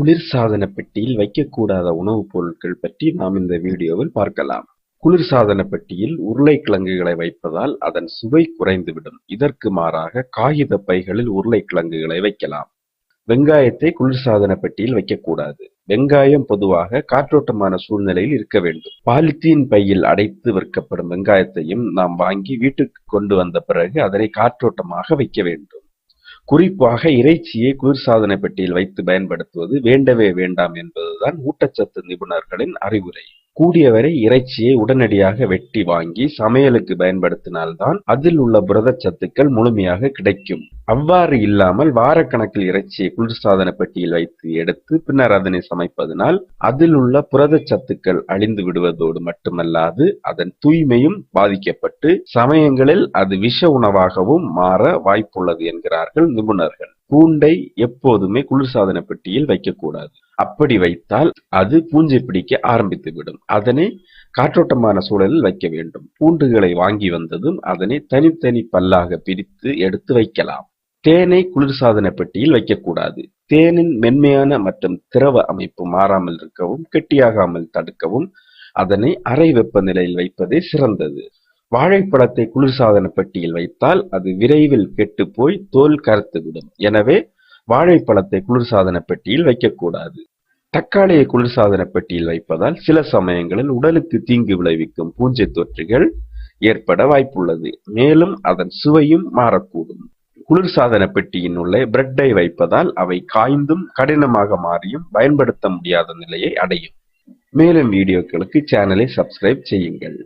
குளிர்சாதன பெட்டியில் வைக்கக்கூடாத உணவுப் பொருட்கள் பற்றி நாம் இந்த வீடியோவில் பார்க்கலாம். குளிர்சாதன பெட்டியில் உருளைக்கிழங்குகளை வைப்பதால் அதன் சுவை குறைந்துவிடும். இதற்கு மாறாக காகித பைகளில் உருளைக்கிழங்குகளை வைக்கலாம். வெங்காயத்தை குளிர்சாதன பெட்டியில் வைக்கக்கூடாது. வெங்காயம் பொதுவாக காற்றோட்டமான சூழ்நிலையில் இருக்க வேண்டும். பாலித்தீன் பையில் அடைத்து விற்கப்படும் வெங்காயத்தையும் நாம் வாங்கி வீட்டுக்கு கொண்டு வந்த பிறகு அதனை காற்றோட்டமாக வைக்க வேண்டும். குறிப்பாக இறைச்சியை குளிர்சாதன பெட்டியில் வைத்து பயன்படுத்துவது வேண்டவே வேண்டாம் என்பதுதான் ஊட்டச்சத்து நிபுணர்களின் அறிவுரை. கூடியவரை இறைச்சியை உடனடியாக வெட்டி வாங்கி சமையலுக்கு பயன்படுத்தினால்தான் அதில் உள்ள புரதச்சத்துக்கள் முழுமையாக கிடைக்கும். அவ்வாறு இல்லாமல் வாரக்கணக்கில் இறைச்சியை குளிர்சாதன பெட்டியில் வைத்து எடுத்து பின்னர் அதனை சமைப்பதனால் அதில் உள்ள புரதச்சத்துக்கள் அழிந்து விடுவதோடு மட்டுமல்லாது அதன் தூய்மையும் பாதிக்கப்பட்டு சமயங்களில் அது விஷ உணவாகவும் மாற வாய்ப்புள்ளது என்கிறார்கள் நிபுணர்கள். பூண்டை எப்போதுமே குளிர்சாதன பெட்டியில் வைக்கக்கூடாது. அப்படி வைத்தால் அது பூஞ்சை பிடிக்க ஆரம்பித்துவிடும். அதனை காற்றோட்டமான சூழலில் வைக்க வேண்டும். பூண்டுகளை வாங்கி வந்ததும் அதனை தனித்தனி பல்லாக பிரித்து எடுத்து வைக்கலாம். தேனை குளிர்சாதன பெட்டியில் வைக்கக்கூடாது. தேனின் மென்மையான மற்றும் திரவ அமைப்பு மாறாமல் இருக்கவும் கெட்டியாகாமல் தடுக்கவும் அதனை அறை வெப்பநிலையில் வைப்பதே சிறந்தது. வாழைப்பழத்தை குளிர்சாதன பெட்டியில் வைத்தால் அது விரைவில் கெட்டு போய் தோல் கருத்துவிடும் எனவே வாழைப்பழத்தை குளிர்சாதன பெட்டியில் வைக்கக்கூடாது. தக்காளியை குளிர்சாதன பெட்டியில் வைப்பதால் சில சமயங்களில் உடலுக்கு தீங்கு விளைவிக்கும் பூஞ்சை தொற்றுகள் ஏற்பட வாய்ப்புள்ளது. மேலும் அதன் சுவையும் மாறக்கூடும். குளிர்சாதன பெட்டியின் உள்ளே பிரெட்டை வைப்பதால் அவை காய்ந்தும் கடினமாக மாறியும் பயன்படுத்த முடியாத நிலையை அடையும். மேலும் வீடியோக்களுக்கு சேனலை சப்ஸ்கிரைப் செய்யுங்கள்.